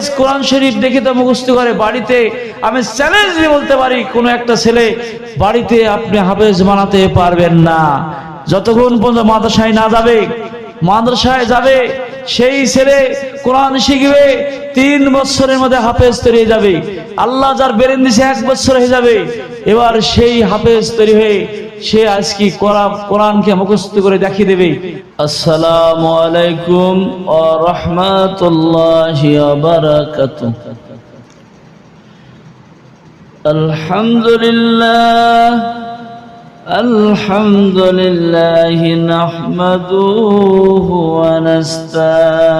হাফেজ কোরআন শরীফ দেখে তো মুখস্থ করে বাড়িতে। আমি চ্যালেঞ্জ দিয়ে বলতে পারি, কোনো একটা ছেলে বাড়িতে আপনি হাফেজ বানাতে পারবেন না। যতক্ষণ পর্যন্ত মাদ্রাসায় না যাবে, মাদ্রাসায় যাবে, সেই ছেলে কোরআন শিখবে, তিন বছরের মধ্যে হাফেজ তৈরি হয়ে যাবে। আল্লাহ যার বেরেন দিছে, এক বছর হয়ে যাবে। এবার সেই হাফেজ তৈরি হয়ে সে আজকে কোরআন কোরআনকে মুখস্থ করে দেখিয়ে দেবে আসসালামু আলাইকুম ওয়া রাহমাতুল্লাহি ওয়া বারাকাতুহু আলহামদুলিল্লাহ الحمد لله نحمده ونستعينه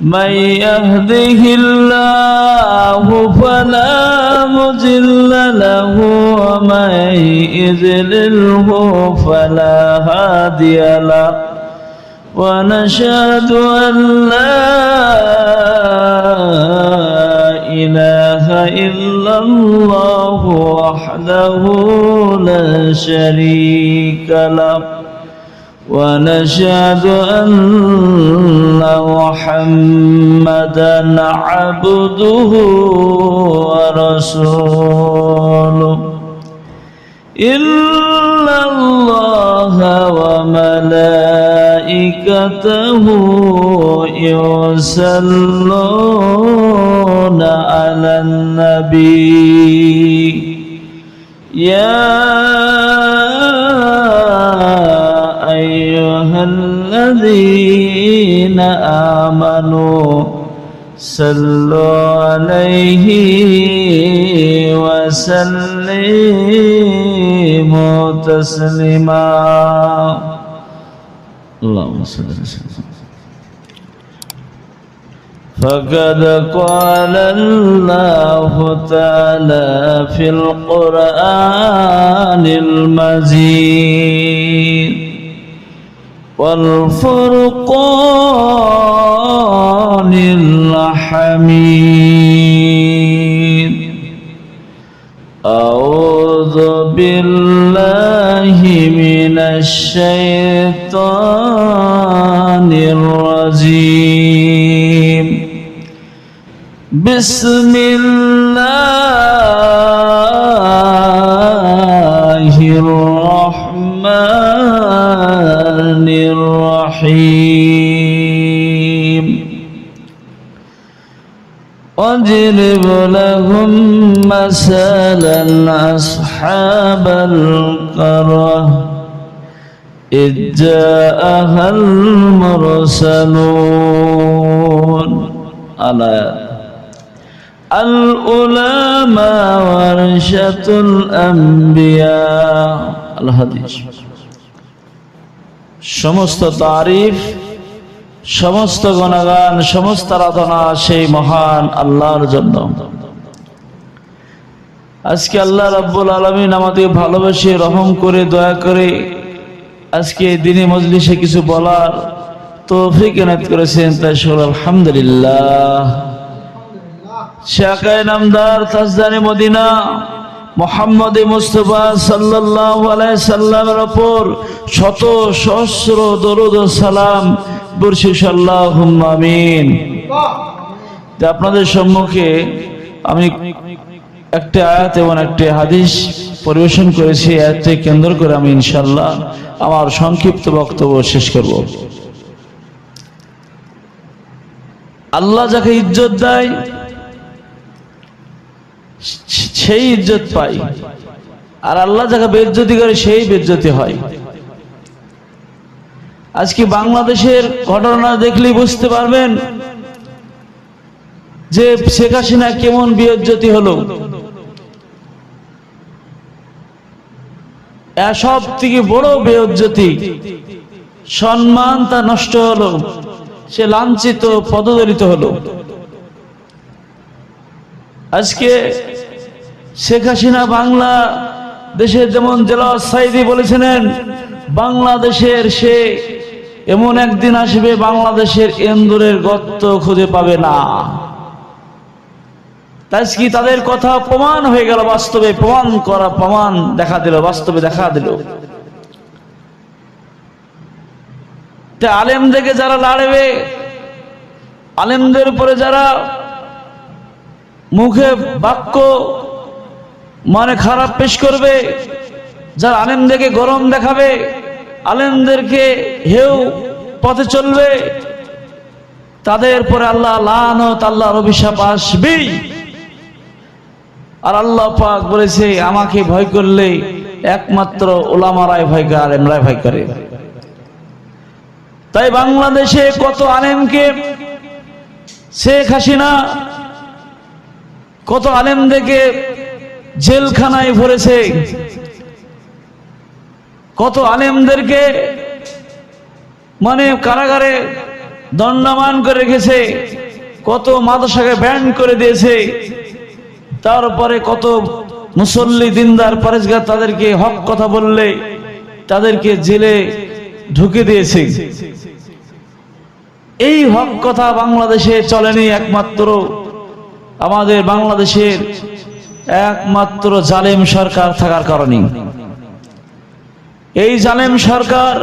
من يهده الله فلا مضل له ومن يضلله فلا هادي له. ونشهد أن لا إله إلا الله وحده لا شريك له. ونشهد أن محمدا عبده ورسوله. إن الله وملائكته يصلون على النبي. يا الذين آمنوا صلوا عليه وسلموا تسليما. اللهم صل وسلم فقد قال الله تعالى في القرآن المجيد. والفرقان الحميد. أعوذ بالله من الشيطان الرجيم. بسم الله الرحيم واضرب لهم مثلا أصحاب القرى إذ جاءها المرسلون على العلماء ورشة الأنبياء الحديث সমস্ত তারিফ সমস্ত গণগান সমস্ত আরাধনা সেই মহান আল্লাহর জন্য আজকে আল্লাহ রাব্বুল আলমিন আমাদের ভালোবেসে রহম করে দয়া করে আজকে দিনে মজলিসে কিছু বলার তৌফিক এনাত করেছেন তাই সকল আলহামদুলিল্লাহ শাকায় নামদার তাজদানি মদিনা মোহাম্মদ মুস্তফা আলাইহি সাল্লামের ওপর শত সহস্র দরুদ সালাম বর্ষিস আল্লাহুম্মা আমিন। আপনাদের সম্মুখে আমি একটা আয়াত এবং একটি হাদিস পরিবেশন করেছি আয়াতকে কেন্দ্র করে আমি ইনশাল্লাহ আমার সংক্ষিপ্ত বক্তব্য শেষ করব। আল্লাহ যাকে ইজ্জত দেয় সেই ইজ্জত পাই। আর আল্লাহ যাকে বেজ্জতি করে, সেই বেজ্জতি হয়। আজকে বাংলাদেশের ঘটনা দেখলেই বুঝতে পারবেন যে শেখ হাসিনা কেমন বিজ্জতি হলো? সব থেকে বড় বেজ্জতি সম্মান তা নষ্ট হলো, সে লাঞ্ছিত, পদদলিত হলো। আজকে শেখ হাসিনা বাংলা দেশের যেমন জেলা সাইদি বলেছিলেন, বাংলাদেশের সে এমন একদিন আসবে বাংলাদেশের এন্দুরের গর্ত খুঁজে পাবে না। তাই কি তাদের কথা প্রমাণ হয়ে গেল বাস্তবে, প্রমাণ করা, প্রমাণ দেখা দিল, বাস্তবে দেখা দিল। তা দেখে যারা লাড়বে, আলেমদের উপরে যারা মুখে বাক্য মানে খারাপ পেশ করবে, যারা আলেমদেরকে গরম দেখাবে, আলেমদেরকে হেউ পথে চলবে, তাদের পরে আল্লাহ লানত, আল্লাহর অভিশাপ আসবেই। আর আল্লাহ পাক বলেছে, আমাকে ভয় করলে একমাত্র ওলামারাই ভয় করে, আলেমরাই ভয় করে। তাই বাংলাদেশে কত আলেমকে শেখ হাসিনা, কত আলেমদেরকে জেলখানায় ভরেছে। কত আলেমদেরকে মানে কারাগারে দণ্ডমান করে রেখেছে, কত মাদ্রাসাকে ব্যান করে দিয়েছে, তারপরে কত মুসল্লি, দিনদার, পরেশগার তাদেরকে হক কথা বললে তাদেরকে জেলে ঢুকে দিয়েছে। এই হক কথা বাংলাদেশে চলেনি একমাত্র আমাদের বাংলাদেশের একমাত্র জালেম সরকার থাকার কারণে এই জালেম সরকার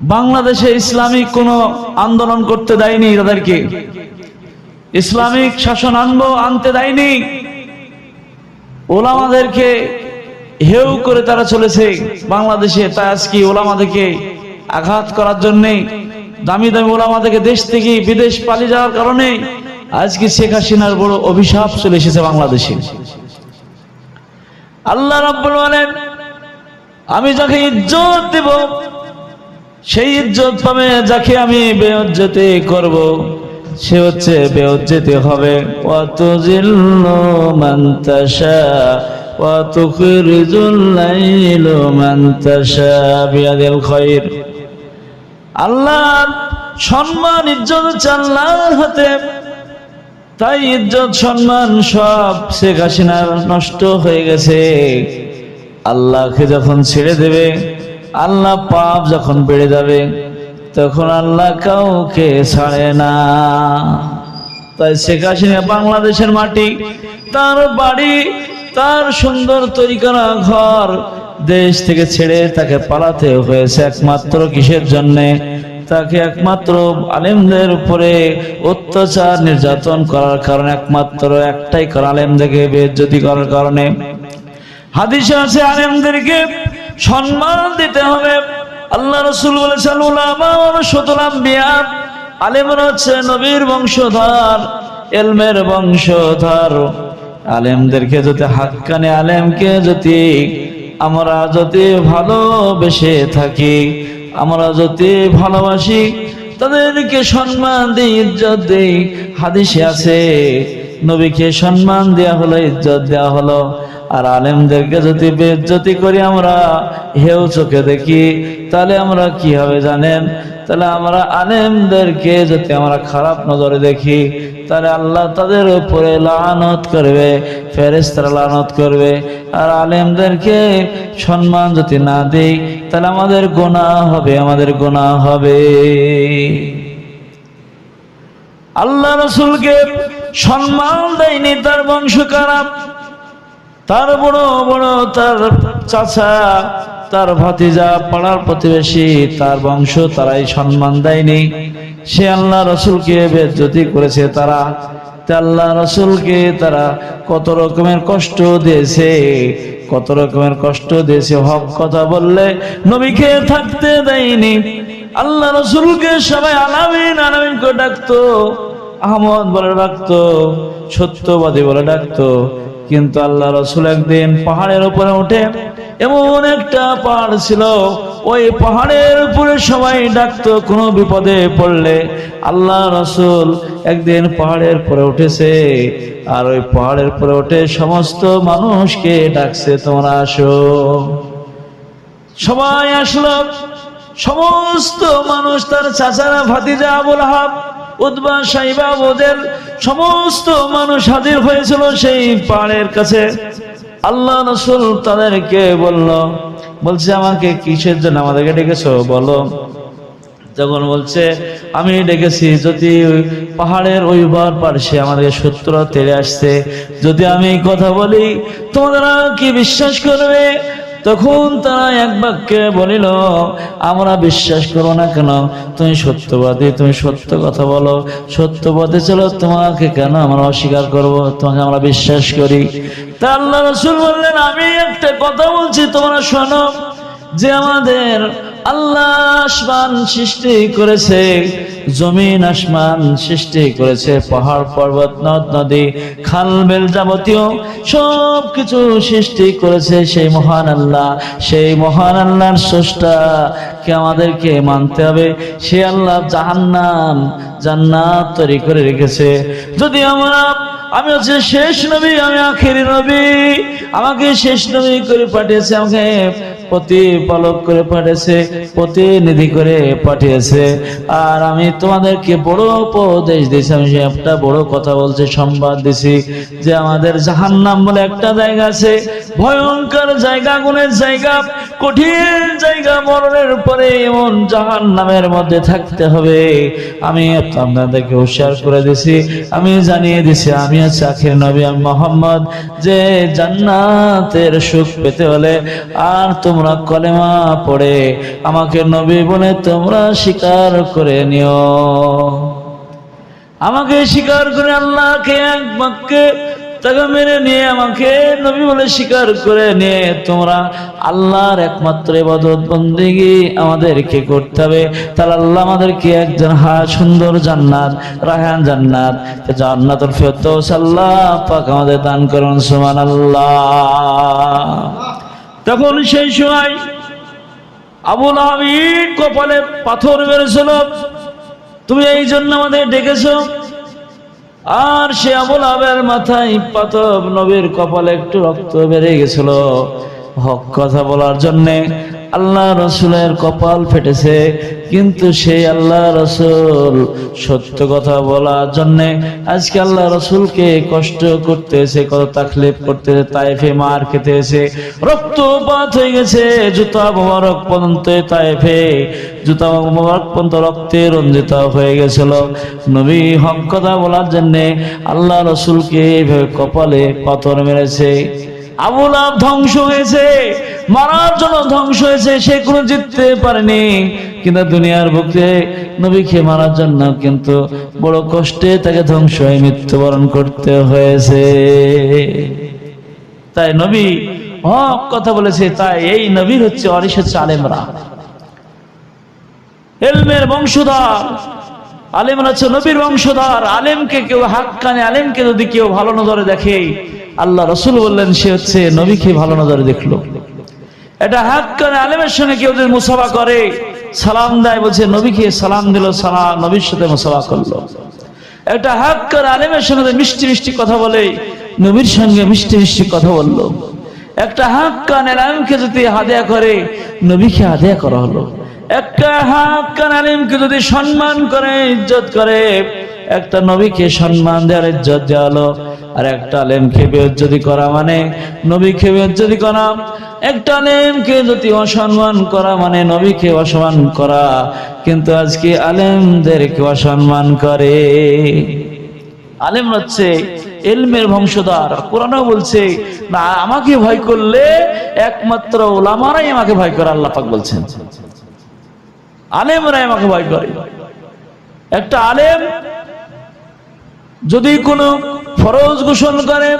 বাংলাদেশে ইসলামিক কোনো আন্দোলন করতে দেয়নি তাদেরকে। ইসলামিক শাসন আনব, আনতে দেয়নি। ওলামাদেরকে হেউ করে তারা চলেছে বাংলাদেশে। তাই আজকে ওলামাদেরকে আঘাত করার জন্যে, দামি দামি ওলামাদেরকে দেশ থেকে বিদেশ পালিয়ে যাওয়ার কারণে আজকে শেখ হাসিনার বড় অভিশাপ চলে এসেছে বাংলাদেশে। আল্লাহ রাব্বুল বলেন আমি যাকে ইজ্জত দেব, সেই ইজ্জত পাবে, যাকে আমি বেজ্জতে করব, সে হচ্ছে বেজ্জতি হবে। অত জিল্লু মান তাশা ওয়া তুখরিজুল লাইলু মান তাশা, বিয়াদিল খায়র আল্লাহর সম্মান, ইজ্জত আল্লাহর হাতে। তাই ইজ্জত, সম্মান সব শেখ হাসিনার নষ্ট হয়ে গেছে। আল্লাহকে যখন ছেড়ে দেবে, আল্লাহ পাপ যখন বেড়ে যাবে, তখন আল্লাহ কাউকে ছাড়ে না। তাই শেখ হাসিনা বাংলাদেশের মাটি, তার বাড়ি, তার সুন্দর তৈরি করা ঘর দেশ থেকে ছেড়ে তাকে পালাতে হয়েছে একমাত্র কিসের জন্যে? তাকে একমাত্র আলেমদের উপরে অত্যাচার নির্যাতন করার কারণে, একমাত্র একটাই কারণ আলেমদেরকে বেজ্জতি করার কারণে। হাদিসে আছে, আলেমদেরকে সম্মান দিতে হবে। আল্লাহ রসুল বলেছেন আলেমরা হচ্ছে নবীর বংশধর, এলমের বংশধর। আলেমদেরকে যদি হাক্কানে আলেমকে যদি আমরা যদি ভালোবেসে থাকি আমরা যদি ভালোবাসি, তাদেরকে সম্মান দিই ইজ্জত দিই। হাদিসে আছে, নবীকে সম্মান দেয়া হলো, ইজ্জত দেয়া হলো। আর আলেমদেরকে যদি বেজ্জতি করি আমরা হেউ চোখে দেখি, তাহলে আমরা কি হবে জানেন? তাহলে আমরা আলেমদেরকে যদি আমরা খারাপ নজরে দেখি, তাহলে আল্লাহ তাদের উপরে লানত করবে ফেরেস্তারা লানত করবে। আর আলেমদেরকে সম্মান যদি না দিই, তাহলে আমাদের গোনা হবে, আমাদের গোনা হবে। আল্লাহ রসুলকে সম্মান দেয়নি, তার বংশ খারাপ, তার বড় বড় তার চাচা তার ভাতিজা পাড়ার প্রতিবেশী, তার বংশ তারাই সম্মান দেয়নি। সে আল্লাহ রসুলকে বেজ্জতি করেছে তারা। আল্লাহ রসুলকে তারা কত রকমের কষ্ট দিয়েছে, কত রকমের কষ্ট দিয়েছে, হক কথা বললে নবীকে থাকতে দেয়নি। আল্লাহ রসুলকে সবাই আলামিন আলামিন করে ডাকতো, আহমদ বলে ডাকতো, সত্যবাদী বলে ডাকতো কিন্তু আল্লাহ রসুল একদিন পাহাড়ের উপরে উঠে এমন একটা পাহাড় ছিল, ওই পাহাড়ের উপরে সবাই ডাকতো, কোনো বিপদে পড়লে। আল্লাহ রসুল একদিন পাহাড়ের উপরে উঠেছে, আর ওই পাহাড়ের উপরে উঠে সমস্ত মানুষকে ডাকছে, তোমরা আসো। সবাই আসলো। সমস্ত মানুষ, তার চাচারা, ভাতিজা, আবুল হাব উদ্বা সাইবা ওদের সমস্ত মানুষ হাজির হয়েছিল সেই পাহাড়ের কাছে। আল্লাহ রসুল তাদেরকে বলল, বলছে, আমাকে কিসের জন্য আমাদেরকে ডেকেছো? বলো। তখন বলছে, আমি ডেকেছি, যদি পাহাড়ের ওই বার পার্শ্বে আমাদের শত্রু তেড়ে আসছে যদি আমি কথা বলি, তোমরা কি বিশ্বাস করবে? তখন তারা এক বাক্যে বলিল, আমরা বিশ্বাস করো না কেন? তুমি সত্যবাদী, তুমি সত্য কথা বলো। সত্যবাদী চলো, তোমাকে কেন আমরা অস্বীকার করব? তোমাকে আমরা বিশ্বাস করি। তা আল্লাহ রসুল বললেন, আমি একটা কথা বলছি, তোমরা শোনো যে আমাদের আল্লাহ আসমান সৃষ্টি করেছে, জমিন আসমান সৃষ্টি করেছে, পাহাড়, পর্বত, নদ, নদী, খাল, বেল যাবতীয় সব কিছু সৃষ্টি করেছে সেই মহান আল্লাহ। সেই মহান আল্লাহর স্রষ্টা কে আমাদেরকে মানতে হবে, সে আল্লাহ জাহান্নাম জান্নাত তৈরি করে রেখেছে। যদি আমরা আমি হচ্ছে শেষ নবী, আমি আখেরি নবী। আমাকে শেষ নবী করে পাঠিয়েছে, আমাকে প্রতিপালক করে পাঠিয়েছে, প্রতিনিধি করে পাঠিয়েছে। আর আমি তোমাদেরকে বড় উপদেশ দিয়েছি, আমি সে একটা বড় কথা বলছি, সংবাদ দিছি যে আমাদের জাহান্নাম বলে একটা জায়গা আছে, ভয়ঙ্কর জায়গা গুণের জায়গা, কঠিন জায়গা, মরণের পরে এমন জাহান্নামের মধ্যে থাকতে হবে। আমি আপনাদেরকে হুঁশিয়ার করে দিছি আমি জানিয়ে দিছি আমি আছি আখির নবী আমি মোহাম্মদ, যে জান্নাতের সুখ পেতে হলে আর তোমরা কলেমা পড়ে আমাকে নবী বলে তোমরা স্বীকার করে নিও। আমাকে স্বীকার করে আল্লাহকে এক বাক্যে তাকে মেনে নিয়ে আমাকে নবী বলে স্বীকার করে নিয়ে তোমরা আল্লাহর একমাত্র ইবাদত বন্দেগি আমাদেরকে করতে হবে। তাহলে আল্লাহ আমাদেরকে একজন হা, সুন্দর জান্নাত, রাহান জান্নাত জান্নাতুল ফেরদৌস আল্লাহ পাক আমাদের দান করুন, সুবহানাল্লাহ। তখন সেই সময় আবুল আহমিদ কপালে পাথর মেরেছিল। তুমি এই জন্য আমাদের ডেকেছো। আর সে আবুল আবের মাথায় পাতব নবীর কপালে একটু রক্ত বেড়ে গেছিল। হক কথা বলার জন্যে আল্লাহ রসুলের কপাল ফেটেছে, কিন্তু সেই আল্লাহ রসুল সত্য কথা বলার জন্যে আজকে আল্লাহ রসুলকে কষ্ট করতেছে, কত তাকলিফ করতেছে, তাইফে মার খেতেছে রক্তপাত হয়ে গেছে, জুতা মোবারক পর্যন্ত তাইফে, জুতা মোবারক পর্যন্ত রক্তে রঞ্জিত হয়ে গেছিল। নবী হক কথা বলার জন্যে আল্লাহ রসুলকে এইভাবে কপালে পাথর মেরেছে, আবুল আব ধ্বংস হয়েছে। মারার জন্য ধ্বংস হয়েছে, সে কোনো জিততে পারেনি। কিন্তু দুনিয়ার বুকে নবীকে মারার জন্য কিন্তু বড় কষ্টে তাকে ধ্বংস হয়ে মৃত্যুবরণ করতে হয়েছে। তাই নবী হক কথা বলেছে, তাই এই নবীর হচ্ছে অরিস হচ্ছে আলেমরা এলমের বংশধর আলেমরা হচ্ছে নবীর বংশধর। আলেমকে কেউ হাক কানে আলেমকে যদি কেউ ভালো নজরে দেখে, আল্লাহ রসুল বললেন, সে হচ্ছে নবীকে ভালো নজরে দেখল। এটা হাত কানে আলেমের সঙ্গে কেউ যদি মুসাফা করে, সালাম দেয়, বলছে, নবীকে সালাম দিল, সালাম, নবীর সাথে মুসাফা করল। একটা হাক করে আলেমের সঙ্গে মিষ্টি মিষ্টি কথা বলে, নবীর সঙ্গে মিষ্টি মিষ্টি কথা বলল। একটা হাত কান আলেমকে যদি হাদিয়া করে, নবীকে হাদিয়া করা হলো। একটা হাক কান আলেমকে যদি সম্মান করে, ইজ্জত করে একটা নবীকে সম্মান দেওয়ার ইজ্জত দেওয়া হলো। আর একটা আলেমকে বেজ্জতি করা মানে নবীকে বেজ্জতি করা। একটা আলেমকে যদি অসম্মান করা মানে নবীকে অসম্মান করা। কিন্তু আজকে আলেমদেরকে অসম্মান করে। আলেম হচ্ছে এলমের বংশধর। কোরআনও বলছে, না, আমাকে ভয় করলে একমাত্র ওলামারাই আমাকে ভয় করে আল্লাহ পাক বলছেন। আলেমরাই আমাকে ভয় করে। একটা আলেম যদি কোনো ফরজ গোসল করে,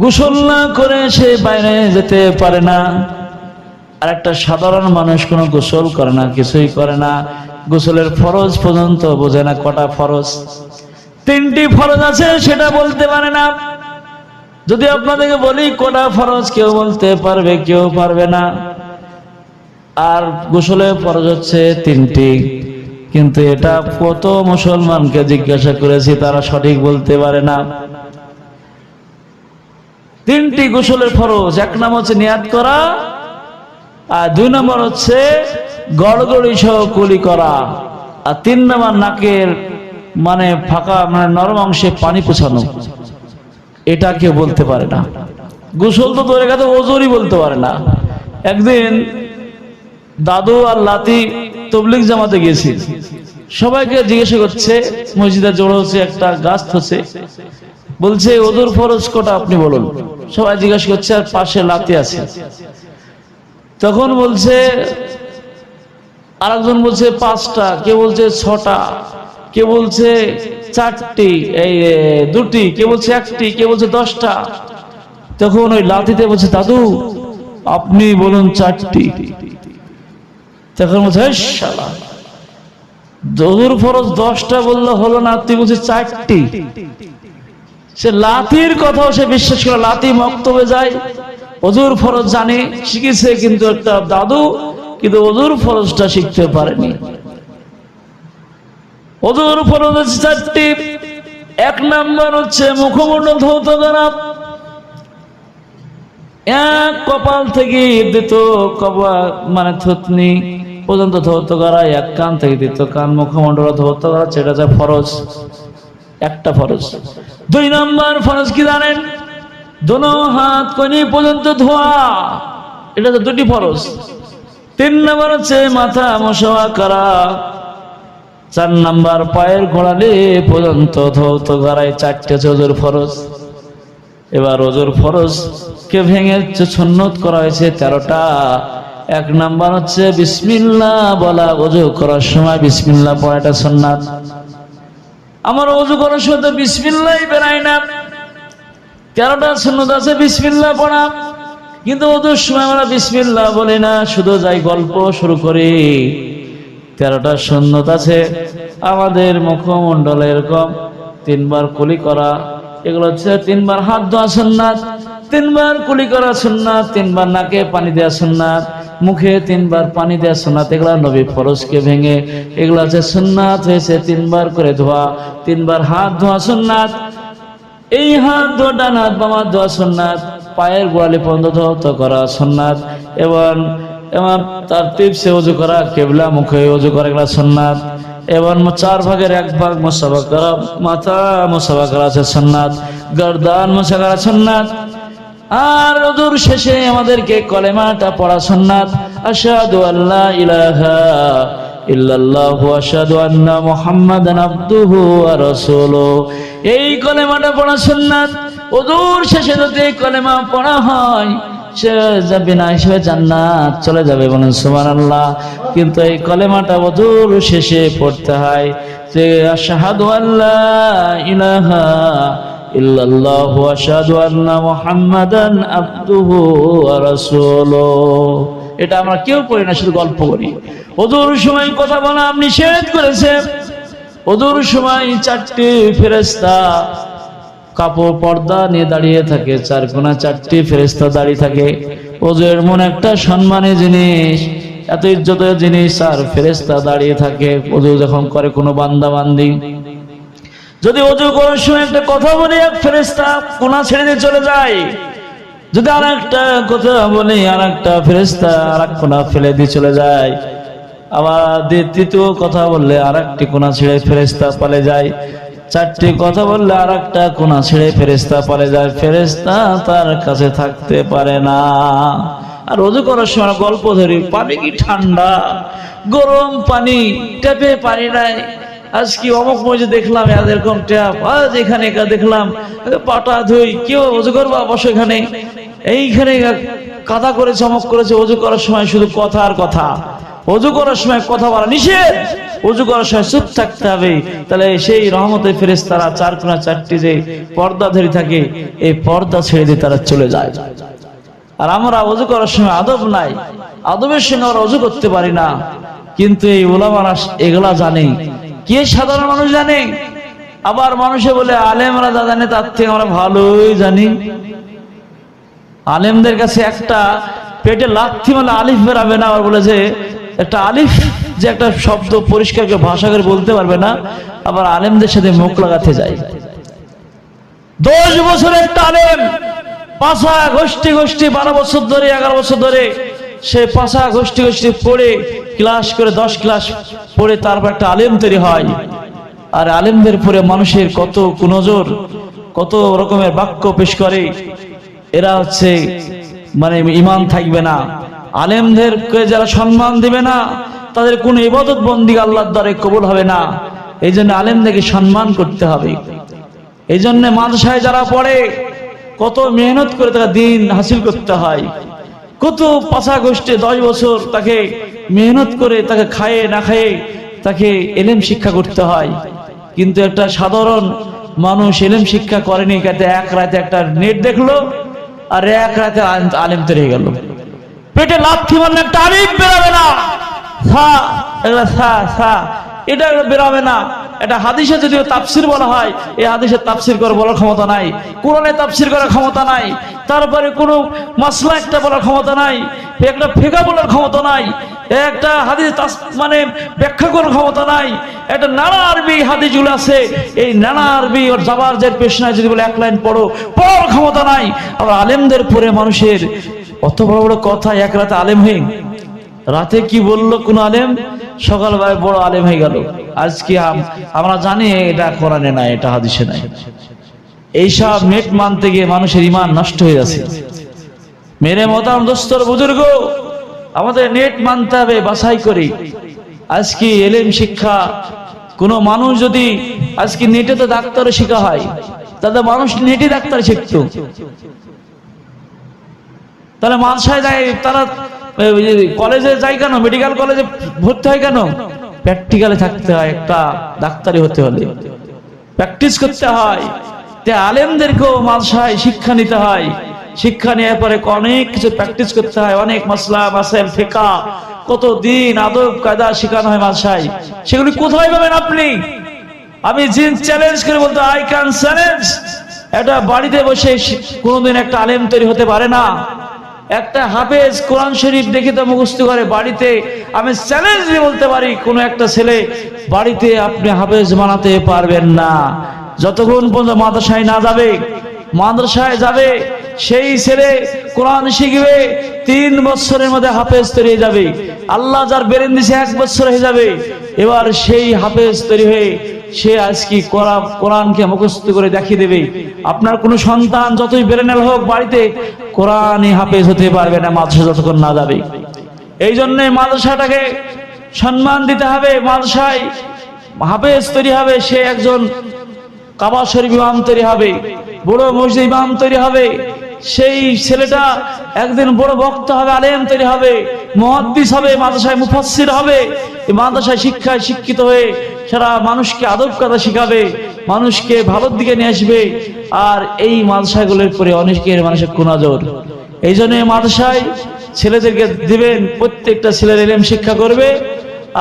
গোসল না করে সে বাইরে যেতে পারে না। আর একটা সাধারণ মানুষ কোনো গোসল করে না, কিছুই করে না। গোসলের ফরজ পর্যন্ত বোঝে না কটা ফরজ। তিনটি ফরজ আছে, সেটা বলতে পারে না। যদি আপনাদেরকে বলি কটা ফরজ, কেউ বলতে পারবে, কেউ পারবে না। আর গোসলের ফরজ হচ্ছে তিনটি। কিন্তু এটা কত মুসলমানকে জিজ্ঞাসা করেছি, তারা সঠিক বলতে পারে না। তিনটি গোসলের ফরজ, এক নাম হচ্ছে নিয়াত করা, আর দুই নম্বর হচ্ছে গড়গড়ি সহ কুলি করা, আর তিন নম্বর নাকের মানে ফাঁকা মানে নরম অংশে পানি পোছানো। এটা কেউ বলতে পারে না। গোসল তো তোর গেছে ওজোরই বলতে পারে না। একদিন দাদু আর লাতি তবলিক জামাতে গিয়েছি। সবাইকে জিজ্ঞাসা করছে মসজিদে জোড় হচ্ছে, একটা গাছ হচ্ছে। বলছে, ওদুর ফরজ কটা আপনি বলুন? সবাই জিজ্ঞাসা করছে, আর পাশে লাতি আছে। তখন বলছে, আরেকজন বলছে, পাঁচটা। কে বলছে, ছটা। কে বলছে, চারটি। এই দুটি। কে বলছে, একটি। কে বলছে, দশটা। তখন ওই লাতিতে বলছে, দাদু, আপনি বলুন চারটি। তখন বলছে শালা, দৌড় ফরজ দশটা বললে হলো না, তুই বলছে চারটি। সে লাতির কথাও সে বিশ্বাস করে, লাতি মক্তবে যায়। অজুর ফরজ জানে, শিখেছে কিন্তু একটা দাদু, কিন্তু অজুর ফরজটা শিখতে পারেনি। অজুর ফরজ আছে চারটি, এক নাম্বার হচ্ছে মুখমণ্ডল ধৌত করা এক কপাল থেকে দ্বিতীয় কপা মানে থুতনি পর্যন্ত ধৌত করা, এক কান থেকে দ্বিতীয় কান, মুখমণ্ডল ধৌত করা সেটা হচ্ছে ফরজ, একটা ফরজ। দুই নম্বর ফরজ কি জানেন? দোনো হাত কনি পর্যন্ত ধোয়া, এটা তো দুটি ফরজ। তিন নম্বর হচ্ছে মাথা মশা করা, চার নাম্বার পায়ের গোড়ালে পর্যন্ত ধৌত করায় চারটে ওজোর ফরজ। এবার ওজোর ফরজ কে ভেঙে সন্ন্যত করা হয়েছে তেরোটা। এক নাম্বার হচ্ছে বিসমিল্লাহ বলা ওজু করার সময় বিসমিল্লাহ পড়াটা সন্ন্যাত আমার অজু করার সময় তো বিসমিল্লাহ বেড়ায় না। তেরোটা সুন্নত আছে, বিসমিল্লাহ পড়া। কিন্তু ওদের সময় আমরা বিসমিল্লাহ বলি না, শুধু যাই গল্প শুরু করি। তেরোটা সুন্নত আছে, আমাদের মুখমণ্ডলে এরকম তিনবার কলি করা এগুলো হচ্ছে তিনবার হাত ধোয়া সুন্নাত, তিনবার কুলি করা সুন্নাত, তিনবার নাকে পানি দেওয়া সুন্নাত, মুখে তিনবার পানি দেওয়া সুন্নাত, এগুলো নবী ফরজকে ভেঙে, এগুলো হচ্ছে সুন্নাত হয়েছে তিনবার করে ধোয়া, তিনবার হাত ধোয়া সুন্নাত। এই হাত ধোয়া, ডান হাত, বাম হাত ধোয়া সুন্নাত, পায়ের গোড়ালি পর্যন্ত করা সুন্নাত, এবং এবং তার টিপসে উজু করা, কেবলা মুখে উজু করা, এগুলো সুন্নাত। এবং চার ভাগের এক ভাগ মোসাফা করা, মাথা মোসাফা করা আছে সুন্নাত গরদান মোসা করা সুন্নাত আর রজুর শেষে আমাদেরকে কলেমাটা পড়া সুন্নাত আশহাদু আল্লাহ ইলাহা ইল্লাল্লাহু, আশহাদু আন্না মুহাম্মাদান আবদুহু ওয়া এই কলেমাটা পড়া সুন্নাত ওজুর শেষে যদি কলেমা পড়া হয় যাবে না হিসেবে জান্নাত চলে যাবে বলেন, সুবহানাল্লাহ। কিন্তু এই কলেমাটা ওজুর শেষে পড়তে হয়। যে আশহাদু আল্লাহ ইলাহা ইল্লাল্লাহু আশহাদু আন্না মুহাম্মাদান আবদুহু ওয়া রাসূলুহু। এটা আমরা কেউ করি না, শুধু গল্প করি। ওদুর সময় কথা বলা আপনি নিষেধ করেছেন ওদুর সময় চারটি ফেরেস্তা কাপড় পর্দা নিয়ে দাঁড়িয়ে থাকে, চার কোনা চারটি ফেরেস্তা দাঁড়িয়ে থাকে। ওজু এমন একটা সম্মানী জিনিস, এত ইজ্জতের জিনিস, আর ফেরেস্তা দাঁড়িয়ে থাকে ওজু যখন করে কোনো বান্দা বান্দি যদি অজু করার সময় একটা কথা বলে, এক ফেরেস্তা কোনা ছেড়ে দিয়ে চলে যায়। যদি আর একটা কথা বলে আর একটা ফেরেস্তা আর এক কোনা ফেলে দিয়ে চলে যায়। আবার তৃতীয় কথা বললে আর একটি কোনা ছেড়ে ফেরেস্তা পালে যায়। চারটি কথা বললে আর একটা কোনা ছেড়ে ফেরেস্তা পালে যায়। ফেরেস্তা তার কাছে থাকতে পারে না। আর রোজু করার সময় গল্প ধরি, পানি কি ঠান্ডা? গরম পানি টেপে পানি নাই। আজ কি অমুক মজে দেখলাম এরকম ট্যাপ। আজ এখানে দেখলাম পাটা ধুই, কেউ অজু করবা, বসো এখানে। এইখানে কাদা করেছে, অমুক করেছে অজু করার সময় শুধু কথা আর কথা। অজু করার সময় কথা বলা নিষেধ। অজু করার সময় চুপ থাকতে হবে। তাহলে সেই রহমতে ফেরেস তারা চার কোনা চারটি যে পর্দা ধরে থাকে, এই পর্দা ছেড়ে দিয়ে তারা চলে যায়। আর আমরা অজু করার সময় আদব নাই। আদবের সঙ্গে আমরা অজু করতে পারি না। কিন্তু এই ওলা ওলামারা এগুলা জানে। কে সাধারণ মানুষ জানে? আবার মানুষে বলে, আলেমরা যা জানে তার থেকে আমরা ভালোই জানি। আলেমদের কাছে একটা পেটে লাথি মানে আলিফ বেরাবে না। আবার বলে যে একটা আলিফ যে একটা শব্দ পরিষ্কার করে ভাষা করে বলতে পারবে না, আবার আলেমদের সাথে মুখ লাগাতে যায়। দশ বছরের একটা আলেম পাশা গোষ্ঠী গোষ্ঠী বারো বছর ধরে, এগারো বছর ধরে, সে পাশা গোষ্ঠী গোষ্ঠী পড়ে, ক্লাস করে দশ ক্লাস পড়ে তারপর একটা আলেম তৈরি হয়। আর আলেমদের পরে মানুষের কত কুনজর, কত রকমের বাক্য পেশ করে, এরা হচ্ছে মানে ইমান থাকবে না। আলেমদেরকে যারা সম্মান দিবে না, তাদের কোনো ইবাদত বন্দি আল্লাহর দ্বারে কবুল হবে না। এই জন্য আলেমদেরকে সম্মান করতে হবে। এই জন্য মাদ্রাসায় যারা পড়ে, কত মেহনত করে তাকে দিন হাসিল করতে হয়। কত পাশা গোষ্ঠী দশ বছর তাকে মেহনত করে তাকে খায়ে না খায়ে তাকে এলেম শিক্ষা করতে হয়। কিন্তু একটা সাধারণ মানুষ এলেম শিক্ষা করেনি কাতে এক রাতে একটা নেট দেখল আর এক রাতে আলেম তৈরি গেল। পেটে লাথি মারলে একটা আলিম বেরোবে না। সা সা এটা বেরোবে না। এটা হাদিসে যদিও তাফসির বলা হয়, এই হাদিসে তাফসির করে বলার ক্ষমতা নাই। কোরআনে তাফসির করার ক্ষমতা নাই। তারপরে কোনো মাসলা একটা বলার ক্ষমতা নাই। একটা ফেকা বলার ক্ষমতা নাই। একটা হাদিস মানে ব্যাখ্যা করার ক্ষমতা নাই। একটা নানা আরবি হাদিসগুলো আছে। এই নানা আরবি ওর জাবার যে পেশনায় যদি বলে এক লাইন পড়ো, পড়ার ক্ষমতা নাই। আবার আলেমদের পরে মানুষের অত বড় বড় কথা, এক রাতে আলেম হয়ে রাতে কি বলল কোন আলেম? সকালবেলায় বড় আলেম হয়ে গেল। আজকে আম- আমরা জানি এটা কোরআনে নাই, এটা হাদিসে নাই। এইসব নেট মানতে গিয়ে মানুষের ইমান নষ্ট হয়ে যাচ্ছে মেরে মতাম দোস্তর বুজুর্গ, আমাদের নেট মানতে হবে, বাছাই করি। আজকে এলেম শিক্ষা, কোনো মানুষ যদি আজকে নেটে তো ডাক্তারও শেখা হয়, তাহলে মানুষ নেটে ডাক্তার শিখতো। তাহলে মানসায় যায়, তারা কলেজে যায় কেন? মেডিকেল কলেজে ভর্তি হয় কেন? প্র্যাকটিক্যালে থাকতে হয়, একটা ডাক্তারি হতে হলে। প্র্যাকটিস করতে হয়। তে আলেমদেরকেও শিক্ষা নিতে হয়। শিক্ষা নেওয়ার পরে অনেক কিছু প্র্যাকটিস করতে হয়, অনেক মশলা মাসেল, ফেকা কত দিন আদব, কায়দা শেখানো হয় মালসায় সেগুলি কোথায় পাবেন আপনি? আমি জিন চ্যালেঞ্জ করে বলতে আই ক্যান চ্যালেঞ্জ একটা বাড়িতে বসে কোনোদিন একটা আলেম তৈরি হতে পারে না। একটা হাফেজ কোরআন শরীফ দেখে তো মুখস্থ করে বাড়িতে। আমি চ্যালেঞ্জ দিয়ে বলতে পারি, কোনো একটা ছেলে বাড়িতে আপনি হাফেজ বানাতে পারবেন না। যতক্ষণ পর্যন্ত মাদ্রাসায় না যাবে, মাদ্রাসায় যাবে, সেই ছেলে কোরআন শিখবে, তিন বছরের মধ্যে হাফেজ তৈরি হয়ে যাবে। আল্লাহ যার বেরেন দিছে, এক বছর হয়ে যাবে। এবার সেই হাফেজ তৈরি হয়ে সে আজকে কোরআন, কোরআনকে মুখস্থ করে দেখিয়ে দেবে। আপনার কোনো সন্তান যতই বেরেনেল হোক বাড়িতে, কোরআনই হাফেজ হতে পারবে না, মাদ্রাসা যতক্ষণ না যাবে। এই জন্যে মাদ্রাসাটাকে সম্মান দিতে হবে, মাদ্রাসায় হাফেজ তৈরি হবে, সে একজন কাবা শরীফ ইমাম তৈরি হবে, বড় মসজিদ ইমাম তৈরি হবে। সেই ছেলেটা একদিন বড় ভক্ত হবে, আলেম তৈরি হবে, মহাদ্দিস হবে, মাদ্রাসায় মুফাসসির হবে। মাদ্রাসায় শিক্ষায় শিক্ষিত হয়ে সারা মানুষকে আদব কাদা শিখাবে, মানুষকে ভালোর দিকে নিয়ে আসবে। আর এই মাদ্রাসাগুলোর পরে অনেকের মানুষের কুনাজর। এই জন্য মাদ্রাসায় ছেলেদেরকে দিবেন, প্রত্যেকটা ছেলের এলেম শিক্ষা করবে।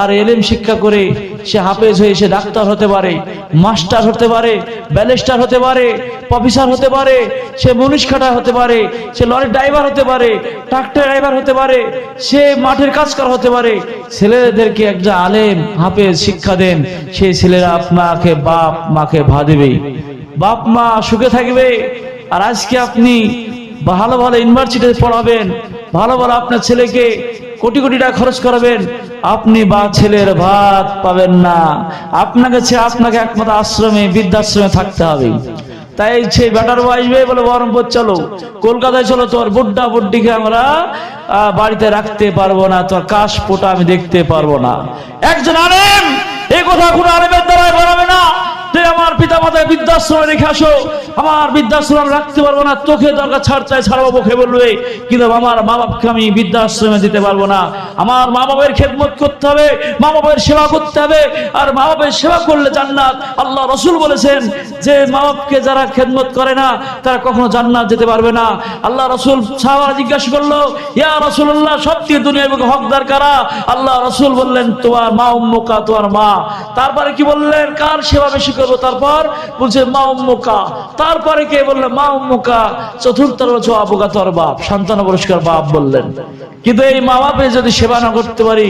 আর এলেম শিক্ষা করে সে হাফেজ হয়ে সে ডাক্তার হতে পারে, মাস্টার হতে পারে, ব্যারিস্টার হতে পারে প্রফেসর হতে পারে, সে মনীষ খাটা হতে পারে, সে লরির ড্রাইভার হতে পারে, ট্রাক্টর ড্রাইভার হতে পারে, সে মাঠের কাজ করা হতে পারে। ছেলেদেরকে একটা আলেম হাফেজ শিক্ষা দেন, সেই ছেলেরা আপনাকে বাপ মাকে ভা দেবে। বাপ মা সুখে থাকবে, আর আজকে আপনি ভালো ভালো ইউনিভার্সিটিতে পড়াবেন, ভালো ভালো আপনার ছেলেকে কোটি কোটি টাকা খরচ করাবেন, আপনি বা ছেলের ভাত পাবেন না। আপনাকে ছে আপনাকে একমাত্র আশ্রমে, বৃদ্ধাশ্রমে থাকতে হবে। তাই সে বেটার আসবে বলে বহরমপুর চলো, কলকাতায় চলো, তোর বুড্ডা বুড্ডিকে আমরা বাড়িতে রাখতে পারব না, তোর কাশ পোটা আমি দেখতে পারব না। একজন আলেম এই কথা কোনো আলেমের দ্বারাই বাড়াবে না। তুই আমার পিতা মাতাকে বৃদ্ধাশ্রমে রেখে আসো। আমার বৃদ্ধাশ্রম রাখতে পারব না তোকে দরকার ছাড় চাই ছাড়বো মুখে বলবে। কিন্তু আমার মা বাপকে আমি বৃদ্ধাশ্রমে দিতে পারব না। আমার মা বাবার খেদমত করতে হবে মা বাবার সেবা করতে হবে। আর মা বাবার সেবা করলে জান্নাত। আল্লাহ রসুল বলেছেন যে মা বাপকে যারা খেদমত করে না, তারা কখনো জান্নাত যেতে পারবে না। আল্লাহ রসুল সাহাবারা জিজ্ঞাসা করল, ইয়া রসুল্লাহ সত্যি দুনিয়া এবং হকদার কারা? আল্লাহ রসুল বললেন, তোমার মা, উম্মুকা, তোমার মা। তারপরে কি বললেন, কার সেবা বেশি করব? তারপর বলছে, মা উম্মুকা। তারপরে কে বললেন মা উম্মুকা। চতুর্থ বলছো আবুকা তোর বাপ। সন্তান পুরস্কার বাপ বললেন। কিন্তু এই মা বাপের যদি সেবা না করতে পারি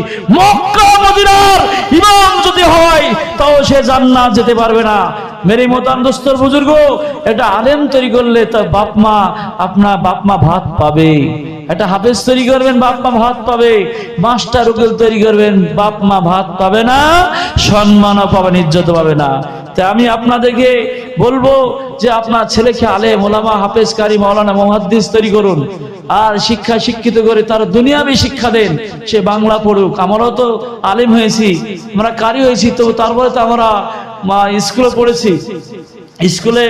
যদি হয়, তাও সে জান্নাত যেতে পারবে না। মেরে মতান দোস্তর বুজুর্গ এটা আলেম তৈরি করলে তার বাপ মা আপনার বাপ মা ভাত পাবে। একটা হাফেজ তৈরি করবেন, বাপ মা ভাত পাবে। মাস্টার উকিল তৈরি করবেন, বাপ মা ভাত পাবে না সম্মানও পাবেন, ইজ্জত পাবে না। তাই আমি আপনাদেরকে বলব যে আপনার ছেলেকে আলে মোলামা হাফেজ কারি মৌলানা মোহাদ্দিস তৈরি করুন। আর শিক্ষা শিক্ষিত করে তার দুনিয়াবি শিক্ষা দেন। সে বাংলা পড়ুক। আমরাও তো আলিম হয়েছি, আমরা কারি হয়েছি তো তারপরে তো আমরা স্কুলে পড়েছি। স্কুলে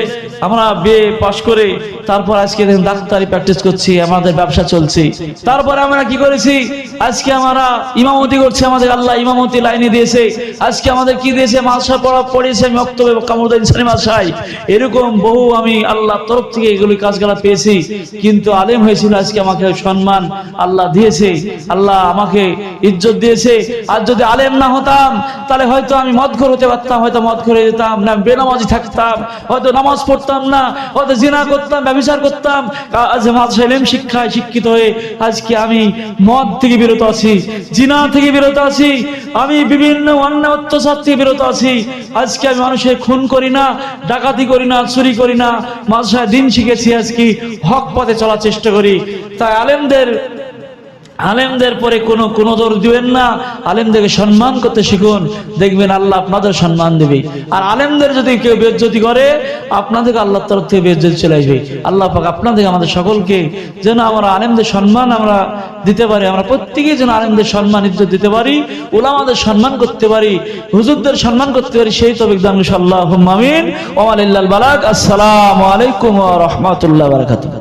আমরা বিয়ে পাশ করে তারপর আজকে ডাক্তারি প্র্যাকটিস করছি, আমাদের ব্যবসা চলছে। তারপরে আমরা কি করেছি? আজকে আমরা ইমামতি করছি, আমাদের আল্লাহ ইমামতি লাইনে দিয়েছে। আজকে আমাদের কি দিয়েছে? মাসা পড়া পড়িয়েছে আমি অক্টোবর কামরুদ্দিন মাসাই এরকম বহু আমি আল্লাহ তরফ থেকে এগুলি কাজগুলা পেয়েছি। কিন্তু আলেম হয়েছিল আজকে আমাকে সম্মান আল্লাহ দিয়েছে, আল্লাহ আমাকে ইজ্জত দিয়েছে। আর যদি আলেম না হতাম, তাহলে হয়তো আমি মদ ঘর হতে পারতাম, হয়তো মদ ঘরে যেতাম, না বেনামাজি থাকতাম হয়তো নামাজ পড়তাম না, হয়তো জিনা করতাম, ব্যবচার করতাম। আজ এলেম শিক্ষায় শিক্ষিত হয়ে আজকে আমি মদ থেকে বিরত আছি, জিনা থেকে বিরত আছি, আমি বিভিন্ন অন্যায় অত্যাচার থেকে বিরত আছি। আজকে আমি মানুষের খুন করি না, ডাকাতি করি না, চুরি করি না। মাদ্রাসায় দিন শিখেছি আজকে হক পথে চলার চেষ্টা করি। তাই আলেমদের আলেমদের পরে কোনো কোনো দর দিবেন না। আলেমদেরকে সম্মান করতে শিখুন। দেখবেন আল্লাহ আপনাদের সম্মান দেবে। আর আলেমদের যদি কেউ বেজ্জতি করে, আপনাদেরকে আল্লাহ তরফ থেকে বেজ্জতি চলে আসবে। আল্লাহ পাক আপনাদের আমাদের সকলকে যেন আমরা আলেমদের সম্মান আমরা দিতে পারি, আমরা প্রত্যেকেই যেন আলেমদের সম্মান, ইজ্জত দিতে পারি ওলামাদের সম্মান করতে পারি, হুজুরদের সম্মান করতে পারি, সেই তবিক দান আল্লাহ আমিন। ওমালিল্লাল বালাক। আসসালামু আলাইকুম রাহমাতুল্লাহি বারাকাতুহু।